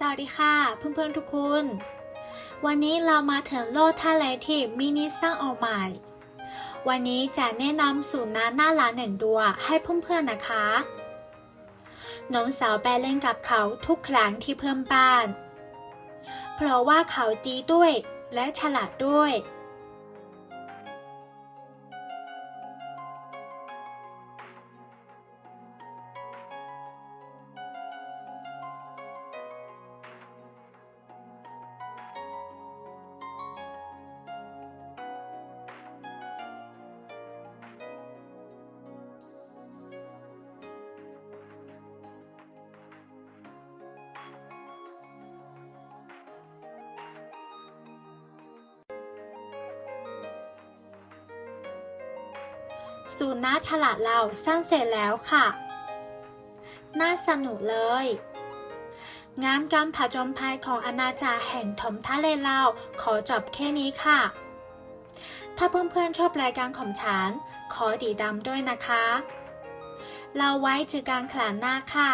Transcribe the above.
สวัสดีค่ะ เพื่อนๆทุกคน วันนี้เรามาถึงโลดท่าเลที่มินิสร้างออกใหม่ วันนี้จะแนะนำสูตรน้ำหน้าร้านหนึ่งตัวให้เพื่อนๆนะคะน้องสาวไปเล่นกับเขาทุกครั้งที่เพื่อนบ้าน เพราะว่าเขาดีด้วยและฉลาดด้วย สูน้าฉลาดเราสร้างเสร็จแล้วค่ะ น่าสนุกเลย งานการผจญภัยของอาณาจักรแห่งถมทะเลเราขอจบแค่นี้ค่ะ ถ้าเพื่อนๆชอบรายการของฉัน ขอติดตามด้วยนะคะ เราไว้เจอกันครั้งหน้าค่ะ